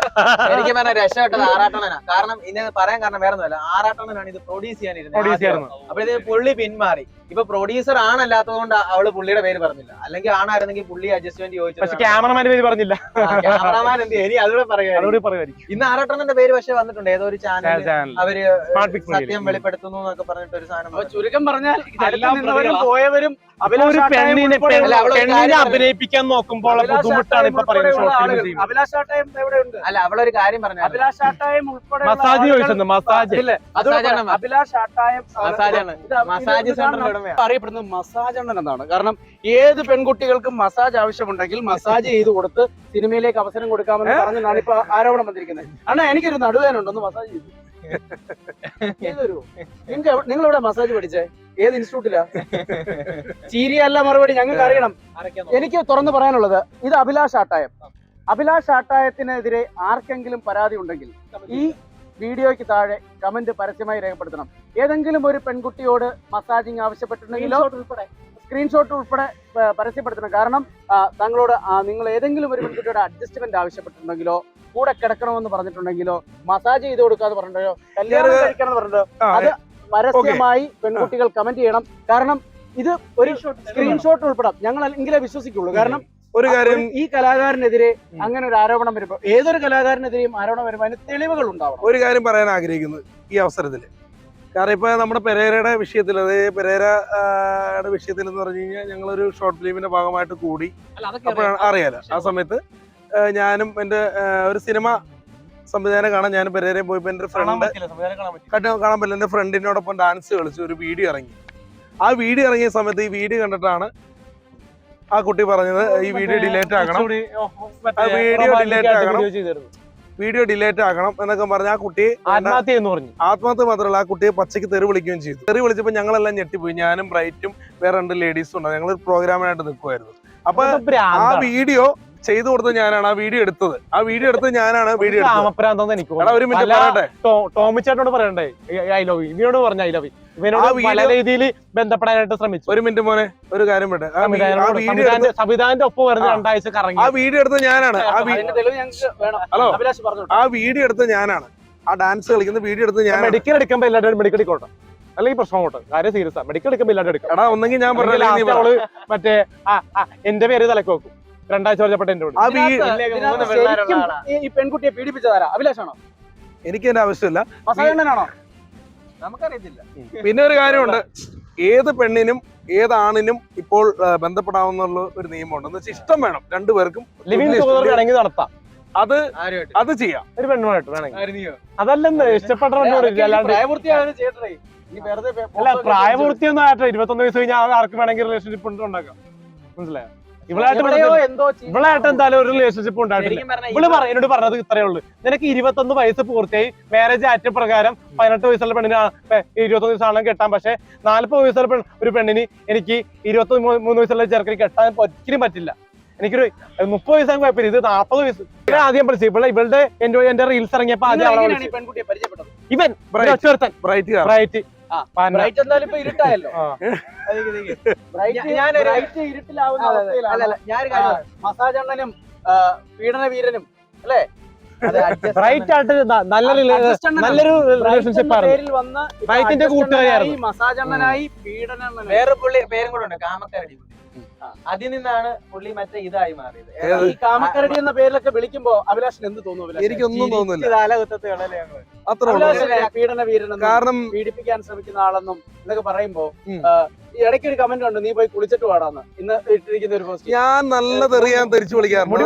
എനിക്ക് പറഞ്ഞ രക്ഷപ്പെട്ടത് ആറാട്ടണനാ കാരണം ഇന്ന് പറയാൻ കാരണം വേറെ ഒന്നുമല്ല ആറാട്ടണനാണ് ഇത് പ്രൊഡ്യൂസ് ചെയ്യാനിരുന്നത്. പ്രൊഡ്യൂസ്. ചെയ്യായിരുന്നു. അപ്പൊ ഇത് പുള്ളി പിന്മാറി. ഇപ്പൊ പ്രൊഡ്യൂസർ ആണല്ലാത്തത് കൊണ്ട് അവൾ പുള്ളിയുടെ പേര് പറഞ്ഞില്ല. അല്ലെങ്കിൽ ആണായിരുന്നെങ്കിൽ പുള്ളി അഡ്ജസ്റ്റ്മെന്റ് പക്ഷെ ചോദിച്ചു ക്യാമറമാന്റെ പേര് പറഞ്ഞില്ല. ക്യാമറമാൻ എന്ത്? ഇനി അതുകൂടെ പറയുമായിരിക്കും. ഇന്ന് ആരോട്ടന്റെ പേര് പക്ഷെ വന്നിട്ടുണ്ട്. ഏതോ ഒരു ചാനൽ അവർ സത്യം വെളിപ്പെടുത്തുന്നു എന്നൊക്കെ പറഞ്ഞിട്ട് ഒരു സാധനം. ചുരുക്കം പറഞ്ഞാൽ. പോയവരും ഒരു പെണ്ണിനെ പെണ്ണിനെ അഭിനയിപ്പിക്കാൻ നോക്കുമ്പോൾ ബുദ്ധിമുട്ടാണ് ഇപ്പൊ പറയുന്നത് അഭിലാഷ് ആട്ടയം എവിടെയുണ്ട് അല്ല അവളൊരു കാര്യം പറഞ്ഞു അഭിലാഷ് ആട്ടായം ഉൾപ്പെടെ മസാജ് ചോദിച്ചത് മസാജ്. അഭിലാഷ് ആട്ടായം ഇത് മസാജ് ഇത് സെന്ററിന്റെ അറിയപ്പെടുന്നത് മസാജ് അണ്ണൻ എന്നാണ്. കാരണം ഏത് പെൺകുട്ടികൾക്കും മസാജ് ആവശ്യമുണ്ടെങ്കിൽ മസാജ് ചെയ്ത് കൊടുത്ത് സിനിമയിലേക്ക് അവസരം കൊടുക്കാമെന്ന് പറഞ്ഞാണ് ഇപ്പൊ ആരോപണം വന്നിരിക്കുന്നത്. അണ്ണാ എനിക്കൊരു നടുവേനുണ്ടൊന്ന് മസാജ് ചെയ്തു എവിടെ- നിങ്ങൾ എവിടെ മസാജ് പഠിച്ചേ? ഏത് ഇൻസ്റ്റിറ്റ്യൂട്ടിലാ? ചീരിയല്ല മറുപടി ഞങ്ങൾക്ക് അറിയണം. എനിക്ക് തുറന്നു പറയാനുള്ളത് ഇത് അഭിലാഷ് ആട്ടായം. അഭിലാഷ് ആട്ടായത്തിനെതിരെ ആർക്കെങ്കിലും പരാതി ഉണ്ടെങ്കിൽ ഈ വീഡിയോയ്ക്ക് താഴെ കമന്റ് പരസ്യമായി രേഖപ്പെടുത്തണം. ഏതെങ്കിലും ഒരു പെൺകുട്ടിയോട് മസാജിങ് ആവശ്യപ്പെട്ടിട്ടുണ്ടെങ്കിലോ സ്ക്രീൻഷോട്ട് ഉൾപ്പെടെ. പരസ്യപ്പെടുത്തണം. കാരണം താങ്കളോട് നിങ്ങൾ ഏതെങ്കിലും ഒരു പെൺകുട്ടിയുടെ അഡ്ജസ്റ്റ്മെന്റ് ആവശ്യപ്പെട്ടിട്ടുണ്ടെങ്കിലോ കൂടെ കിടക്കണമെന്ന് പറഞ്ഞിട്ടുണ്ടെങ്കിലോ മസാജ് ചെയ്ത് കൊടുക്കാന്ന് പറഞ്ഞിട്ടുണ്ടോ? കല്യാണം കഴിക്കണം എന്ന് അത് പരസ്യമായി പെൺകുട്ടികൾ കമന്റ് ചെയ്യണം. കാരണം ഇത് ഒരു സ്ക്രീൻഷോട്ട് ഉൾപ്പെടാം. ഞങ്ങൾ എങ്കിലേ വിശ്വസിക്കുള്ളൂ. കാരണം ഒരു കാര്യം ഈ കലാകാരനെതിരെ അങ്ങനെ ഒരു ആരോപണം വരുമ്പോൾ ഏതൊരു കലാകാരനെതിരെയും ആരോപണം വരുമ്പോൾ അതിന് തെളിവുകൾ ഉണ്ടാവണം. ഒരു കാര്യം പറയാൻ ആഗ്രഹിക്കുന്നു ഈ അവസരത്തിൽ കാരണം ഇപ്പൊ നമ്മുടെ പെരേരയുടെ വിഷയത്തിൽ അത് പെരേരയുടെ വിഷയത്തിൽ എന്ന് പറഞ്ഞു കഴിഞ്ഞാൽ ഞങ്ങളൊരു ഷോർട്ട് ഫിലിമിന്റെ ഭാഗമായിട്ട് കൂടി. അപ്പോഴാണ് അറിയാലോ ആ സമയത്ത് ഞാനും എന്റെ ഒരു സിനിമ സംവിധാനം കാണാൻ ഞാൻ പെരേരയും പോയപ്പോ എന്റെ ഫ്രണ്ട് കാണാൻ പറ്റില്ല. കണ്ടു കാണാൻ പറ്റില്ല. എന്റെ ഫ്രണ്ടിനോടൊപ്പം ഡാൻസ് കളിച്ച് ഒരു വീഡിയോ ഇറങ്ങി. ആ വീഡിയോ ഇറങ്ങിയ സമയത്ത് ഈ വീഡിയോ കണ്ടിട്ടാണ് ആ കുട്ടി പറഞ്ഞത് ഈ വീഡിയോ ഡിലേറ്റ് ആക്കണം വീഡിയോ ഡിലേറ്റ് ആക്കണം. വീഡിയോ ഡിലേറ്റ് ആക്കണം എന്നൊക്കെ പറഞ്ഞ ആ കുട്ടി ആത്മഹത്യ എന്ന് പറഞ്ഞു. ആത്മഹത്യ മാത്രമല്ല ആ കുട്ടിയെ പച്ചയ്ക്ക് തെറി വിളിക്കുകയും ചെയ്തു. തെറി വിളിച്ചപ്പോൾ ഞങ്ങളെല്ലാം ഞെട്ടിപ്പോയി. ഞാനും ബ്രൈറ്റും വേറെ രണ്ട് ലേഡീസും ഉണ്ടാവും. ഞങ്ങൾ പ്രോഗ്രാമിനായിട്ട് നിൽക്കുമായിരുന്നു അപ്പൊ ആ വീഡിയോ ചെയ്തു കൊടുത്തത് ഞാനാണ്. ആ വീഡിയോ എടുത്തത്. ആ വീഡിയോ എടുത്തത് ഞാനാണ്. വീഡിയോ എടുത്തത്. കാമഭ്രാന്താന്ന് എനിക്ക് ഒരു മിനിറ്റ് പറയട്ടെ. ടോമിച്ചേട്ടനോട് പറയണ്ടേ? ഐ ലവ് യു ഇവനോട് പറഞ്ഞ ഐ ലവ് യു ഇവനോട് ആ പല രീതിയിൽ ബന്ധപ്പെടാനായിട്ട് ശ്രമിച്ചു. ഒരു മിനിറ്റ് മോനെ ഒരു കാര്യം എടുത്ത് സംവിധാനത്തിന്റെ ഒപ്പം വരുന്ന. രണ്ടാഴ്ച കറങ്ങി. ആ വീഡിയോ എടുത്തത് ഞാനാണ്. ഹലോ. അഭിലാഷ് പറഞ്ഞു ആ വീഡിയോ എടുത്തത് ഞാനാണ്. ആ ഡാൻസ് കളിക്കുന്ന വീഡിയോ എടുത്ത് ഞാൻ മെഡിക്കൽ എടുക്കുമ്പോ എല്ലാവരും മെഡിക്കൽ എടുക്കോട്ടെ? അല്ലെങ്കിൽ പ്രശ്നം കേട്ടോ കാര്യം സീരിയസ് ആ. മെഡിക്കൽ എടുക്കുമ്പോ എല്ലാവരും എടുക്കും. എടാ ഒന്നെങ്കിൽ ഞാൻ പറഞ്ഞു പറഞ്ഞില്ല മറ്റേ ആ ആ, എന്റെ പേര് തലക്ക് വെക്കും. രണ്ടാഴ്ച പറഞ്ഞപ്പെട്ട ആ വീ ഈ- പെൺകുട്ടിയെ പീഡിപ്പിച്ചതാരാ? അഭിലാഷാണോ? എനിക്ക് എന്റെ ആവശ്യമില്ല. മസാകണ്ണനാണോ നമുക്കറിയത്തില്ല. പിന്നെ ഒരു കാര്യമുണ്ട്. ഏത് പെണ്ണിനും ഏത് ആണിനും ഇപ്പോൾ ബന്ധപ്പെടാവുന്ന ഒരു നിയമമുണ്ട്. എന്ന് വെച്ചാൽ ഇഷ്ടം വേണം. രണ്ടുപേർക്കും നടത്താം. അത് അത് ചെയ്യാം. ഒരു പെണ്ണുമായിട്ട് വേണമെങ്കിൽ. അതല്ലെന്ന് ഇഷ്ടപ്പെട്ട അല്ല പ്രായപൂർത്തിയൊന്നും ആയിട്ട് ഇരുപത്തൊന്ന് വയസ്സ് കഴിഞ്ഞാൽ ആർക്ക് വേണമെങ്കിൽ റിലേഷൻഷിപ്പ് ഉണ്ടാക്കാം. മനസ്സിലായോ? ഇവളായിട്ട് എന്തായാലും ഒരു റിലേഷൻഷിപ്പ് ഉണ്ടായിട്ടില്ല. ഇവൾ പറ എന്നോട് പറഞ്ഞത് ഇത്രയേ ഉള്ളൂ. നിനക്ക് ഇരുപത്തൊന്ന് വയസ്സ് പൂർത്തിയായി. മാരേജ് ആറ്റ പ്രകാരം പതിനെട്ട് വയസ്സുള്ള പെണ്ണിന് ഇരുപത്തൊന്ന് വയസ്സാണ് കെട്ടാൻ പക്ഷെ നാല്പത് വയസ്സുള്ള പെണ്ണ് ഒരു പെണ്ണിന് എനിക്ക് ഇരുപത്തി മൂന്ന് വയസ്സുള്ള ചെറുക്കിന് കെട്ടാൻ ഒരിക്കലും പറ്റില്ല. എനിക്കൊരു മുപ്പത് വയസ്സാകും കുഴപ്പമില്ല. ഇത് നാൽപ്പത് വയസ്സ്. ആദ്യം പഠിച്ചു ഇവിടെ ഇവളുടെ എന്റെ എന്റെ റീൽസ് ഇറങ്ങിയപ്പോ ആദ്യം ഇവൻ ബ്രൈറ്റ് ബ്രൈറ്റ് ബ്രൈറ്റ് എന്തായാലും ഇപ്പൊ ഇരുട്ടായല്ലോ. ബ്രൈറ്റ് ഇരുട്ടിലാവുന്ന അവസ്ഥയിലാണ്. കാര്യം മസാജ് അണ്ണനും പീഡന വീരനും അല്ലേ? ബ്രൈറ്റ് ആയിട്ട് നല്ലൊരു. നല്ലൊരു റിലേഷൻഷിപ്പ് ആണ്. പേരിൽ വന്ന് ഇപ്പൊ ബ്രൈറ്റിന്റെ adjust മസാജ് അണ്ണനായി പീഡന വേറെ പുള്ളി പേരും കൂടെ ഉണ്ട് കാമക്കാരി അതിൽ നിന്നാണ് പുള്ളി മറ്റേ ഇതായി മാറിയത്. ഈ കാമക്കരടി എന്ന പേരിലൊക്കെ വിളിക്കുമ്പോ അഭിലാഷിന് എന്ത് തോന്നുന്നു അഭിലാഷ്? എനിക്കൊന്നും തോന്നുന്നില്ല. കാലഘട്ടത്തെ അത്രേ പീഡന വീരനെന്നും കാരണം പീഡിപ്പിക്കാൻ ശ്രമിക്കുന്ന ആളെന്നും എന്നൊക്കെ പറയുമ്പോ ഈ ഇടയ്ക്ക് ഒരു കമന്റ് ഉണ്ട് നീ പോയി കുളിച്ചിട്ട് പാടാന്ന് ഇന്ന് ഇട്ടിരിക്കുന്ന ഒരു പോസ്റ്റ് ഞാൻ നല്ല തെറിയാൻ തിരിച്ചു വിളിക്കാറുണ്ട്.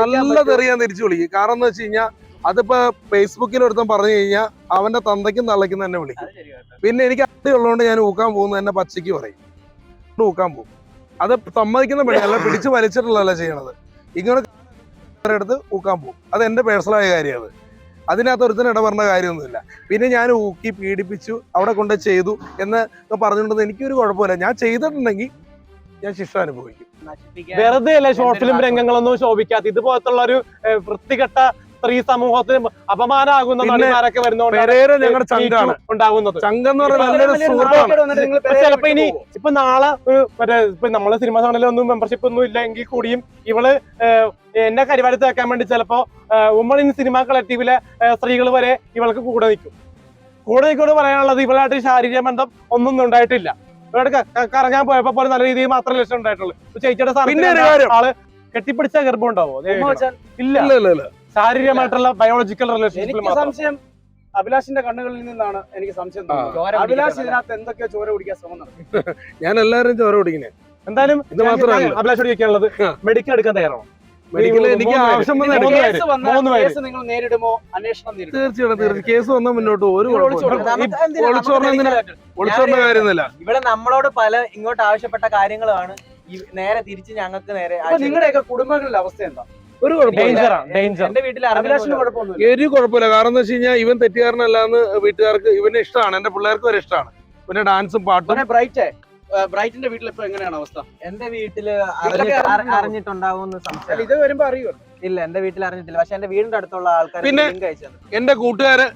നല്ല തെറിയാൻ തിരിച്ചു വിളിക്കും കാരണം എന്ന് വെച്ച് കഴിഞ്ഞാൽ അതിപ്പോ ഫേസ്ബുക്കിൽ ഒരുത്തൻ പറഞ്ഞു കഴിഞ്ഞാൽ അവന്റെ തന്തയ്ക്കും തള്ളയ്ക്കും തന്നെ വിളിക്കും പിന്നെ എനിക്ക് അടി ഉള്ളതുകൊണ്ട് ഞാൻ ഊക്കാൻ പോകുന്നത് എന്നെ പച്ചയ്ക്ക് പറയും. ഊക്കാൻ ഊക്കാൻ പോകും. അത് സമ്മതിക്കുന്ന പണി പിടിച്ചു പിടിച്ച് വലിച്ചിട്ടുള്ളതല്ല ചെയ്യണത്. ഇങ്ങനെ എടുത്ത് ഊക്കാൻ പോകും. അത് എന്റെ പേഴ്സണലായ കാര്യമാണ്. അതിനകത്ത് ഒരുത്തിന് ഇടപെടേണ്ട കാര്യമൊന്നുമില്ല. പിന്നെ ഞാൻ ഊക്കി പീഡിപ്പിച്ചു അവിടെ കൊണ്ട് ചെയ്തു എന്ന് പറഞ്ഞിട്ടുണ്ടെന്ന് എനിക്കൊരു കുഴപ്പമില്ല. ഞാൻ ചെയ്തിട്ടുണ്ടെങ്കിൽ ഞാൻ ശിക്ഷ അനുഭവിക്കും. വെറുതെ അല്ലേ ഷോർട്ട് ഫിലിം രംഗങ്ങളൊന്നും ശോഭിക്കാത്ത ഇതുപോലത്തുള്ള ഒരു വൃത്തികെട്ട സ്ത്രീ സമൂഹത്തിന് അപമാനമാകുന്ന പിന്നെ നടിമാരൊക്കെ ചങ്കാണ്. ഉണ്ടാകുന്നത് ചിലപ്പോ ഇനി ഇപ്പൊ നാളെ ഒരു മറ്റേ ഇപ്പൊ നമ്മളെ സിനിമ ചാനലിലൊന്നും മെമ്പർഷിപ്പ് ഒന്നും ഇല്ലെങ്കിൽ കൂടിയും ഇവൾ എന്നെ കരിവാരത്ത് വെക്കാൻ വേണ്ടി ചിലപ്പോ ഉമ്മൾ ഇൻ സിനിമ കളക്റ്റീവിലെ സ്ത്രീകൾ വരെ ഇവൾക്ക് കൂടെ നിൽക്കും. കൂടെ നിൽക്കൂടെ പറയാനുള്ളത് ഇവളായിട്ട് ശാരീരിക ബന്ധം ഒന്നും ഉണ്ടായിട്ടില്ല. ഇവിടെ കറങ്ങാൻ പോയപ്പോ പോലെ നല്ല രീതിയിൽ മാത്രമേ ലക്ഷ്യം ഉണ്ടായിട്ടുള്ളൂ. ചേച്ചിയുടെ പിന്നെ ഒരു കാര്യം. ആൾ കെട്ടിപ്പിടിച്ച ഗർഭം ഉണ്ടാവോ? ഇല്ല ഇല്ല ഇല്ല. ശാരീരികമായിട്ടുള്ള ബയോളജിക്കൽ റിലേഷൻഷിപ്പിൽ എനിക്ക് മാത്രം. സംശയം അഭിലാഷിന്റെ കണ്ണുകളിൽ നിന്നാണ് എനിക്ക് സംശയം തോന്നുന്നത്. അഭിലാഷ് ഇതിനകത്ത് എന്തൊക്കെയോ ചോര കുടിക്കാൻ ശ്രമം നടത്തി. ഞാൻ എല്ലാവരും ചോര കുടിക്കണേ. എന്തായാലും ഇത് മാത്രമല്ല. അഭിലാഷോട് ചോദിക്കാനുള്ളത് ആ. മെഡിക്കൽ എടുക്കാൻ തയ്യാറാണോ മെഡിക്കൽ എനിക്ക് മൂന്ന് പേര്. ആവശ്യം വന്ന മൂന്ന് എടുക്കാം. കേസ് വന്നാൽ മൂന്ന് പേര്. കേസ് നിങ്ങൾ നേരിടുമോ? അന്വേഷണം തീർച്ചയായിട്ടും തീർച്ചയായും കേസ് വന്നാൽ മുന്നോട്ട് ഒരു കുഴപ്പമില്ല. കാര്യമൊന്നുമില്ല. ഇവിടെ നമ്മളോട് പല ഇങ്ങോട്ട് ആവശ്യപ്പെട്ട കാര്യങ്ങളാണ്. ഈ നേരെ തിരിച്ച് ഞങ്ങൾക്ക് നേരെ അപ്പൊ നിങ്ങളുടെയൊക്കെ കുടുംബങ്ങളുടെ അവസ്ഥ എന്താ? ഒരു ഒരു കുഴപ്പമില്ല. കാരണം എന്ന് വെച്ച് കഴിഞ്ഞാൽ ഇവൻ തെറ്റുകാരനല്ലാന്ന് വീട്ടുകാർക്ക് ഇവന് ഇഷ്ടമാണ്. എന്റെ പിള്ളേർക്ക് വരെ ഇഷ്ടമാണ്. പിന്നെ ഡാൻസും പാട്ടും. പിന്നെ ബ്രൈറ്റ് ബ്രൈറ്റിന്റെ വീട്ടിൽ ഇപ്പൊ എങ്ങനെയാണ് അവസ്ഥ? എന്റെ വീട്ടിൽ അറിഞ്ഞിട്ടുണ്ടാവും. ഇത് വരുമ്പോ അറിയുമോ ഇല്ല എന്റെ വീട്ടിൽ അറിഞ്ഞിട്ടില്ല. പക്ഷെ എന്റെ വീടിന്റെ അടുത്തുള്ള ആൾക്കാർ പിന്നെ-. എന്റെ കൂട്ടുകാര്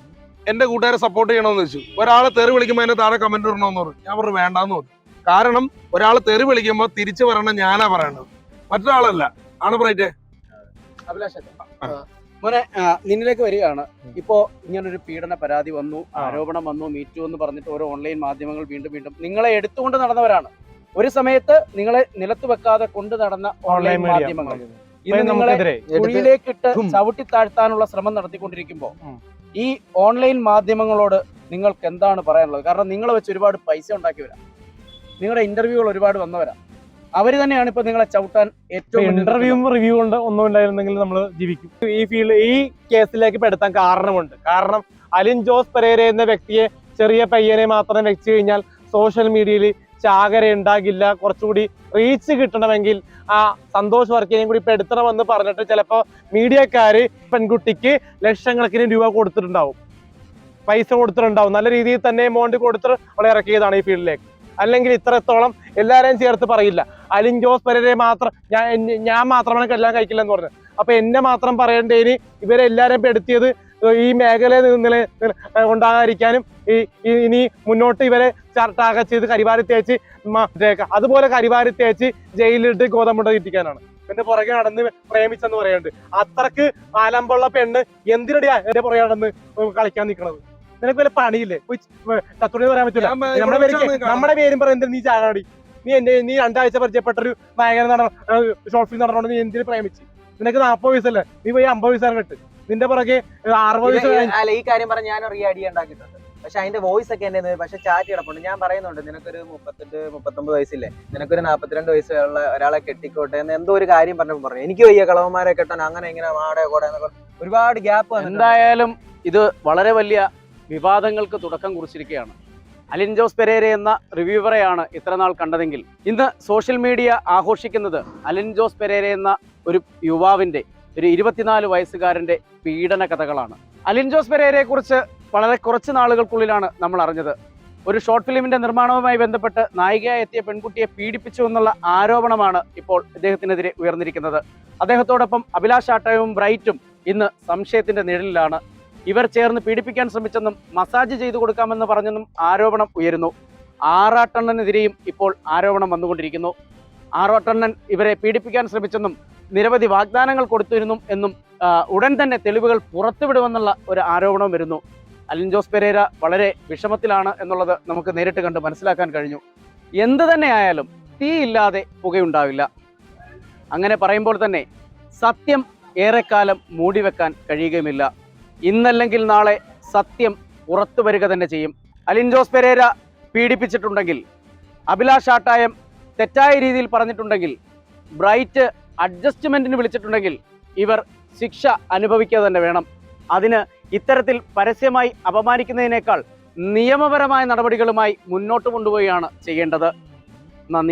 എന്റെ കൂട്ടുകാരെ സപ്പോർട്ട് ചെയ്യണമെന്ന് വെച്ചു. ഒരാളെ തെറി വിളിക്കുമ്പോൾ എന്നെ താഴെ കമന്റ് ഇടണമെന്ന് പറഞ്ഞു. ഞാൻ പറഞ്ഞു വേണ്ടാന്ന് പറഞ്ഞു. കാരണം ഒരാളെ തെറി വിളിക്കുമ്പോൾ തിരിച്ചു പറയണം ഞാനാ പറയേണ്ടത്. മറ്റൊരാളല്ല. ആണ് ബ്രൈറ്റ്? അഭിലാഷ് മോനെ നിന്നിലേക്ക് വരികയാണ്. ഇപ്പോ ഇങ്ങനൊരു പീഡന പരാതി വന്നു ആരോപണം വന്നു മീറ്റു എന്ന് പറഞ്ഞിട്ട് ഓരോ ഓൺലൈൻ മാധ്യമങ്ങൾ വീണ്ടും വീണ്ടും നിങ്ങളെ എടുത്തുകൊണ്ട് നടന്നവരാണ്. ഒരു സമയത്ത് നിങ്ങളെ നിലത്ത് വെക്കാതെ കൊണ്ട് നടന്ന ഓൺലൈൻ മാധ്യമങ്ങൾ. ഇന്ന് നിങ്ങളെ ഉള്ളിലേക്കിട്ട് ചവിട്ടി താഴ്ത്താനുള്ള ശ്രമം നടത്തിക്കൊണ്ടിരിക്കുമ്പോൾ ഈ ഓൺലൈൻ മാധ്യമങ്ങളോട് നിങ്ങൾക്ക് എന്താണ് പറയാനുള്ളത്? കാരണം നിങ്ങളെ വെച്ച് ഒരുപാട് പൈസ ഉണ്ടാക്കി വരാം നിങ്ങളുടെ ഇന്റർവ്യൂകൾ ഒരുപാട് വന്നവരാ. അവർ തന്നെയാണ് ഇപ്പൊ നിങ്ങളെ ചവിട്ടാൻ ഏറ്റവും ഇന്റർവ്യൂ റിവ്യൂ കൊണ്ട് ഒന്നും ഉണ്ടായിരുന്നെങ്കിൽ നമ്മൾ ജീവിക്കും. ഈ ഫീൽഡ് ഈ കേസിലേക്ക് പെടുത്താൻ കാരണമുണ്ട്. കാരണം അലിൻ ജോസ് പെരേര എന്ന വ്യക്തിയെ ചെറിയ പയ്യനെ മാത്രം വെച്ച് കഴിഞ്ഞാൽ സോഷ്യൽ മീഡിയയിൽ ചാകര ഉണ്ടാകില്ല. കുറച്ചുകൂടി റീച്ച് കിട്ടണമെങ്കിൽ ആ സന്തോഷ് വർക്കിനെയും കൂടി പെടുത്തണമെന്ന് പറഞ്ഞിട്ട് ചിലപ്പോൾ മീഡിയക്കാര് പെൺകുട്ടിക്ക് ലക്ഷക്കണക്കിന് രൂപ കൊടുത്തിട്ടുണ്ടാവും. പൈസ കൊടുത്തിട്ടുണ്ടാവും. നല്ല രീതിയിൽ തന്നെ എമൗണ്ട് കൊടുത്തിട്ട് അവളെ ഇറക്കിയതാണ് ഈ ഫീൽഡിലേക്ക് അല്ലെങ്കിൽ ഇത്രത്തോളം എല്ലാവരെയും ചേർത്ത് പറയില്ല. അലിൻ ജോസ് പെരരെ മാത്രം ഞാൻ ഞാൻ മാത്രമാണ് കല്യാണം കഴിക്കില്ല എന്ന് പറഞ്ഞത്. അപ്പൊ എന്നെ മാത്രം പറയേണ്ടതിന് ഇവരെല്ലാരെയും പെടുത്തിയത് ഈ മേഖലയിൽ നില നില- ഉണ്ടാകാതിരിക്കാനും ഈ- ഇനി മുന്നോട്ട് ഇവരെ ചർട്ടാക ചെയ്ത് കരിവാരി തേച്ച് അതുപോലെ കരിവാരി തേച്ച് ജയിലിലിട്ട് ഗോതമ്പുണ്ട കിട്ടിക്കാനാണ് എന്റെ പുറകെ നടന്ന് പ്രേമിച്ചെന്ന് പറയുന്നുണ്ട്. അത്രയ്ക്ക് ആലമ്പുള്ള പെണ്ണ് എന്തിനടിയാ എന്റെ പുറകെ നടന്ന് കളിക്കാൻ നിൽക്കണത് നിനക്ക് വല്ല പണിയില്ലേ? പോയി തത്തുണി പറയാൻ പറ്റില്ല നമ്മുടെ പേര് നമ്മുടെ പേരും പറയുന്നത് നീ ചാകാടി നീ എന്റെ നീ രണ്ടാഴ്ച പരിചയപ്പെട്ടൊരു നായകൻ നട ഷോർട്ട് ഫിലിം നടന്നോണ്ട് നീ എന്തിനു പ്രേമിച്ചു? നിനക്ക് നാപ്പത് വയസ്സല്ലേ? നീ പോയി അമ്പത് വയസ്സാണ് കെട്ട്. നിന്റെ പുറകെ അറുപത് വയസ്സ് അല്ല ഈ കാര്യം പറഞ്ഞ ഞാൻ റീ അടി ഉണ്ടാക്കിയിട്ടുണ്ട്. പക്ഷെ അതിന്റെ വോയിസ് ഒക്കെ എന്റെ പക്ഷെ ചാറ്റ് കിടപ്പുണ്ട് ഞാൻ പറയുന്നുണ്ട് നിനക്കൊരു മുപ്പത്തെട്ട് മുപ്പത്തൊമ്പത് വയസ്സില്ലേ? നിനക്കൊരു നാപ്പത്തിരണ്ട് വയസ്സുള്ള ഒരാളെ കെട്ടിക്കോട്ടെ എന്ന് എന്തോ ഒരു കാര്യം പറഞ്ഞപ്പോൾ പറഞ്ഞു. എനിക്ക് വയ്യ കളവന്മാരെ കെട്ടാൻ. അങ്ങനെ ഇങ്ങനെ മാടെ കൂടെ എന്നൊക്കെ ഒരുപാട് ഗ്യാപ്പ് എന്തായാലും ഇത് വളരെ വലിയ വിവാദങ്ങൾക്ക് തുടക്കം കുറിച്ചിരിക്കുകയാണ്. അലിൻ ജോസ് പെരേര എന്ന റിവ്യൂവറെയാണ് ഇത്രനാൾ കണ്ടതെങ്കിൽ. ഇന്ന് സോഷ്യൽ മീഡിയ ആഘോഷിക്കുന്നത് അലിൻ ജോസ് പെരേര എന്ന ഒരു യുവാവിന്റെ ഒരു ഇരുപത്തിനാല് വയസ്സുകാരന്റെ പീഡന കഥകളാണ്. അലിൻ ജോസ് പെരേരയെക്കുറിച്ച് വളരെ കുറച്ച് നാളുകൾക്കുള്ളിലാണ് നമ്മൾ അറിഞ്ഞത്. ഒരു ഷോർട്ട് ഫിലിമിന്റെ നിർമ്മാണവുമായി ബന്ധപ്പെട്ട് നായികയായി എത്തിയ പെൺകുട്ടിയെ പീഡിപ്പിച്ചു എന്നുള്ള ആരോപണമാണ് ഇപ്പോൾ ഇദ്ദേഹത്തിനെതിരെ ഉയർന്നിരിക്കുന്നത്. അദ്ദേഹത്തോടൊപ്പം അഭിലാഷ് ആട്ടയവും ബ്രൈറ്റും ഇന്ന് സംശയത്തിന്റെ നിഴലിലാണ് ഇവർ ചേർന്ന് പീഡിപ്പിക്കാൻ ശ്രമിച്ചെന്നും മസാജ് ചെയ്തു കൊടുക്കാമെന്ന് പറഞ്ഞെന്നും ആരോപണം ഉയരുന്നു. ആറാട്ടണ്ണനെതിരെയും ഇപ്പോൾ ആരോപണം വന്നുകൊണ്ടിരിക്കുന്നു. ആറാട്ടണ്ണൻ ഇവരെ പീഡിപ്പിക്കാൻ ശ്രമിച്ചെന്നും നിരവധി വാഗ്ദാനങ്ങൾ കൊടുത്തിരുന്നു എന്നും ഉടൻ തന്നെ തെളിവുകൾ പുറത്തുവിടുമെന്നുള്ള ഒരു ആരോപണം വരുന്നു. അലിൻ ജോസ് പെരേര വളരെ വിഷമത്തിലാണ് എന്നുള്ളത് നമുക്ക് നേരിട്ട് കണ്ട് മനസ്സിലാക്കാൻ കഴിഞ്ഞു. എന്ത് തന്നെയായാലും തീയില്ലാതെ പുകയുണ്ടാവില്ല. അങ്ങനെ പറയുമ്പോൾ തന്നെ സത്യം ഏറെക്കാലം മൂടിവെക്കാൻ കഴിയുകയുമില്ല. ഇന്നല്ലെങ്കിൽ നാളെ സത്യം പുറത്തു വരിക തന്നെ ചെയ്യും. അലിൻ ജോസ് പെരേര പീഡിപ്പിച്ചിട്ടുണ്ടെങ്കിൽ അഭിലാഷ് ആട്ടായം തെറ്റായ രീതിയിൽ പറഞ്ഞിട്ടുണ്ടെങ്കിൽ ബ്രൈറ്റ് അഡ്ജസ്റ്റ്മെന്റിന് വിളിച്ചിട്ടുണ്ടെങ്കിൽ ഇവർ ശിക്ഷ അനുഭവിക്കുക തന്നെ വേണം. അതിന് ഇത്തരത്തിൽ പരസ്യമായി അപമാനിക്കുന്നതിനേക്കാൾ നിയമപരമായ നടപടികളുമായി മുന്നോട്ട് കൊണ്ടുപോവുകയാണ് ചെയ്യേണ്ടത്.